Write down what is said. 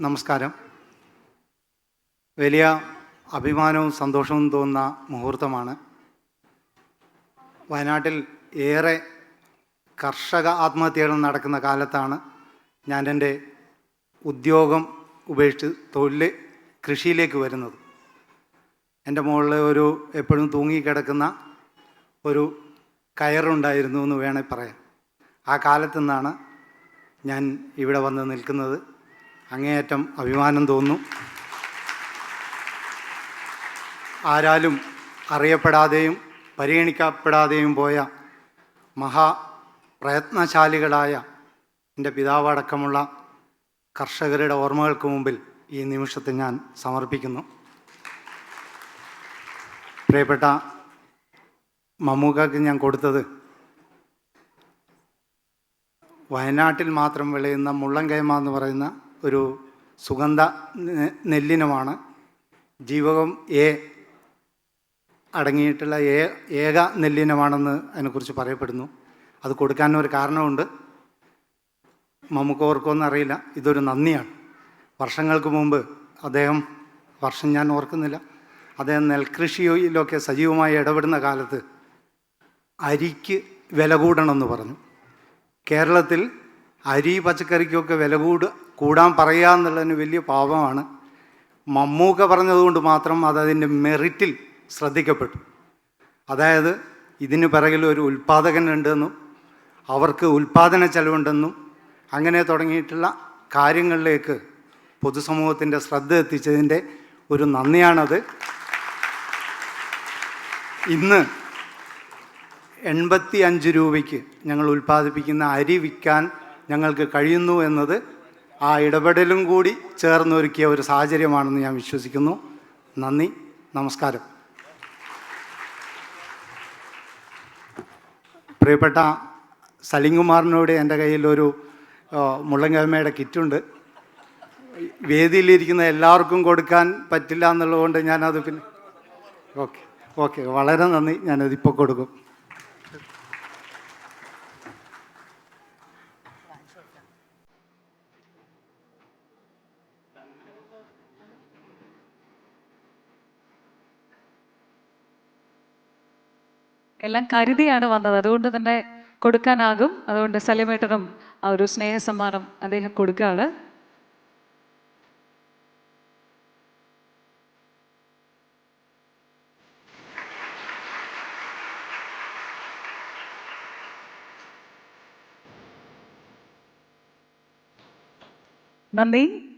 നമസ്കാരം. വലിയ അഭിമാനവും സന്തോഷവും തോന്നുന്ന മുഹൂർത്തമാണ്. വയനാട്ടിൽ ഏറെ കർഷക ആത്മഹത്യകൾ നടക്കുന്ന കാലത്താണ് ഞാൻ എന്റെ ഉദ്യോഗം ഉപേക്ഷിച്ച് തൊഴിൽ കൃഷിയിലേക്ക് വരുന്നത്. എന്റെ മുകളിൽ ഒരു എപ്പോഴും തൂങ്ങിക്കിടക്കുന്ന ഒരു കയറുണ്ടായിരുന്നു എന്ന് വേണേൽ പറയാം. ആ കാലത്തു നിന്നാണ് ഞാൻ ഇവിടെ വന്ന് നിൽക്കുന്നത്. അങ്ങേയറ്റം അഭിമാനം തോന്നുന്നു. ആരാലും അറിയപ്പെടാതെയും പരിഗണിക്കപ്പെടാതെയും പോയ മഹാ പ്രയത്നശാലികളായ എന്റെ പിതാവടക്കമുള്ള കർഷകരുടെ ഓർമ്മകൾക്ക് മുമ്പിൽ ഈ നിമിഷത്തെ ഞാൻ സമർപ്പിക്കുന്നു. പ്രിയപ്പെട്ട മമ്മൂക്കാക്ക് ഞാൻ കൊടുത്തത് വയനാട്ടിൽ മാത്രം വിളയുന്ന മുള്ളൻകൈമ എന്ന് പറയുന്ന ഒരു സുഗന്ധ നെല്ലിനമാണ്. ജീവകം എ അടങ്ങിയിട്ടുള്ള ഏ ഏക നെല്ലിനമാണെന്ന് അതിനെക്കുറിച്ച് പറയപ്പെടുന്നു. അത് കൊടുക്കാൻ ഒരു കാരണമുണ്ട്. നമുക്ക് ഓർക്കുമെന്ന് അറിയില്ല. ഇതൊരു നന്ദിയാണ്. വർഷങ്ങൾക്ക് മുമ്പ് അദ്ദേഹം വർഷം ഞാൻ ഓർക്കുന്നില്ല അദ്ദേഹം നെൽകൃഷിയിലൊക്കെ സജീവമായി ഇടപെടുന്ന കാലത്ത് അരിക്ക് വില കൂടണമെന്ന് പറഞ്ഞു. കേരളത്തിൽ അരി പച്ചക്കറിക്കൊക്കെ വില കൂട് കൂടാൻ പറയുക എന്നുള്ളതിന് വലിയ പാപമാണ്. മമ്മൂക്ക പറഞ്ഞതുകൊണ്ട് മാത്രം അതതിന്റെ മെറിറ്റിൽ ശ്രദ്ധിക്കപ്പെട്ടു. അതായത് ഇതിന് പിറകിൽ ഒരു ഉൽപ്പാദകനുണ്ടെന്നും അവർക്ക് ഉൽപ്പാദന ചെലവുണ്ടെന്നും അങ്ങനെ തുടങ്ങിയിട്ടുള്ള കാര്യങ്ങളിലേക്ക് പൊതുസമൂഹത്തിന്റെ ശ്രദ്ധ എത്തിച്ചതിന്റെ ഒരു നന്ദിയാണത്. ഇന്ന് എൺപത്തി അഞ്ച് രൂപയ്ക്ക് ഞങ്ങൾ ഉൽപ്പാദിപ്പിക്കുന്ന അരി വിൽക്കാൻ ഞങ്ങൾക്ക് കഴിയുന്നു എന്നത് ആ ഇടപെടലും കൂടി ചേർന്നൊരുക്കിയ ഒരു സാഹചര്യമാണെന്ന് ഞാൻ വിശ്വസിക്കുന്നു. നന്ദി. നമസ്കാരം. പ്രിയപ്പെട്ട സലിംകുമാറിനോട് എന്റെ കയ്യിലൊരു മുള്ളങ്കമ്മയുടെ കിറ്റുണ്ട്. വേദിയിലിരിക്കുന്ന എല്ലാവർക്കും കൊടുക്കാൻ പറ്റില്ല എന്നുള്ളതുകൊണ്ട് ഞാനത് പിന്നെ ഓക്കെ. ഓക്കെ. വളരെ നന്ദി. ഞാനതിപ്പോൾ കൊടുക്കും. എല്ലാം കരുതിയാണ് വന്നത്. അതുകൊണ്ട് തന്നെ കൊടുക്കാനാകും. അതുകൊണ്ട് സലിമേട്ടനും ആ ഒരു സ്നേഹ സമ്മാനം അദ്ദേഹം കൊടുക്കുകയാണ്. നന്ദി.